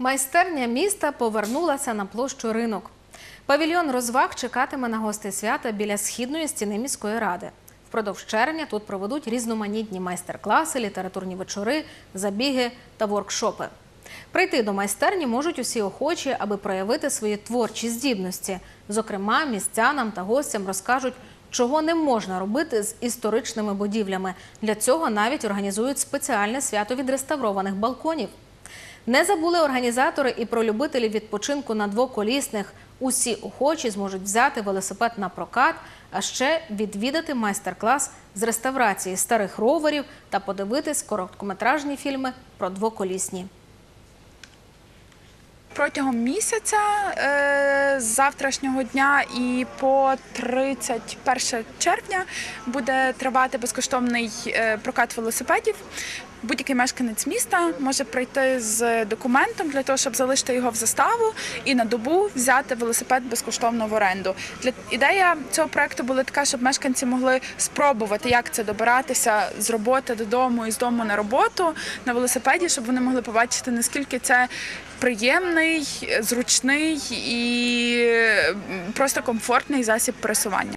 Майстерня міста повернулася на площу ринок. Павільйон розваг чекатиме на гостей свята біля східної стіни міської ради. Впродовж червня тут проведуть різноманітні майстер-класи, літературні вечори, забіги та воркшопи. Прийти до майстерні можуть усі охочі, аби проявити свої творчі здібності. Зокрема, містянам та гостям розкажуть, чого не можна робити з історичними будівлями. Для цього навіть організують спеціальне свято відреставрованих балконів. Не забули організатори і про любителів відпочинку на двоколісних. Усі охочі зможуть взяти велосипед на прокат, а ще відвідати майстер-клас з реставрації старих роверів та подивитись короткометражні фільми про двоколісні. Протягом місяця е, з завтрашнього дня і по 31 червня буде тривати безкоштовний е, прокат велосипедів. Будь-який мешканець міста може прийти з документом для того, щоб залишити його в заставу і на добу взяти велосипед безкоштовно в оренду. Для ідея цього проекту була така, щоб мешканці могли спробувати, як це добиратися з роботи додому і з дому на роботу на велосипеді, щоб вони могли побачити наскільки це приємний, зручний і просто комфортний засіб пересування.